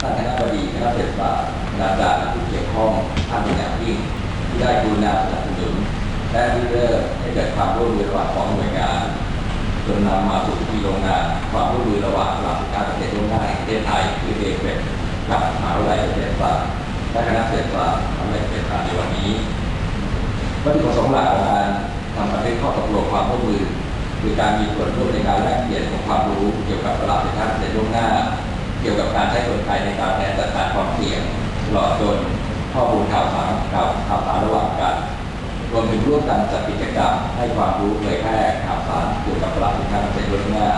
ท่านคณะบดีคณะเศรษฐศาสตร์คณะอาจารและผู้เกี่ยวข้องท่านเป็นอย่างยิ่งที่ได้กรุณาสนับสนุนและริเริ่มให้เกิดความร่วมมือระหว่างสองหน่วยงานจนนำมาสู่พิธีลงนามความร่วมมือระหว่างหลักการเกษตรร่วมได้ประเทศไทยคือเอเปกกับมหาวิทยาลัยเกษตรศาสตร์และคณะเศรษฐศาสตร์ทำให้เกิดการในวันนี้วัตถุประสงค์หลักของการทำประเทศข้อตกลงความร่วมมือคือการมีส่วนร่วมในการแลกเปลี่ยนของความรู้เกี่ยวกับตลาดเกษตรล่วงหน้าเกี่ยวกับการใช้กลไกในการแทนจัดการความเสี่ยงตลอดจนข้อมูลข่าวสารข่าวข่าวสารระหว่างกันรวมถึงร่วมกันจัดกิจกรรมให้ความรู้เผยแพร่ข่าวสารเกี่ยวกับตลาดสินค้าเกษตรล่วงหน้า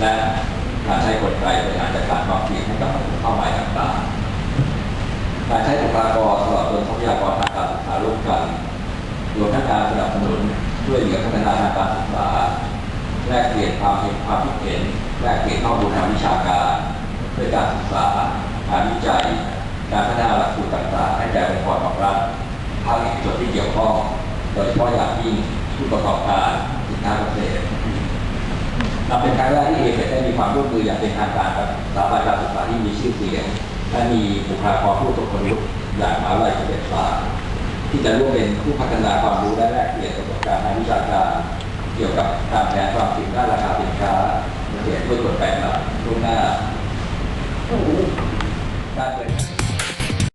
และการใช้กลไกบริหารจัดการความเสี่ยงให้กับเป้าหมายต่างๆ การใช้บุคลากรตลอดจนทรัพยากรทางการศึกษาร่วมกันรวมทั้งการสนับสนุนช่วยเหลือพัฒนาทางการศึกษาแลกเปลี่ยนความเห็นความคิดเห็นแลกเปลี่ยนข้อมูลทางวิชาการ ยการศึกษาการวิจัย การพัฒนาหลักสูตรต่างๆ ให้แก่องค์กรของรัฐภาคเอกชนที่เกี่ยวข้องโดยเฉพาะอย่างยิ่งผู้ประกอบการสินค้าเกษตรนับเป็นครั้งแรกที่เอเได้มีความร่วมมืออย่างเป็นทางการกับสถาบันการศึกษาที่มีชื่อเสียงและมีบุคลากรผู้ทรงคุณวุฒิอย่างมหาวิทยาลัยเกษตรศาสตร์ที่จะร่วมเป็นผู้พัฒนาความรู้และแลกเปลี่ยนประสบการณ์ทางวิชาการเกี่ยวกับการแทนความสี่ยงด้าราคาสินค้าเกษตรด้วยกลไกหลักล่วงหน้า Dale.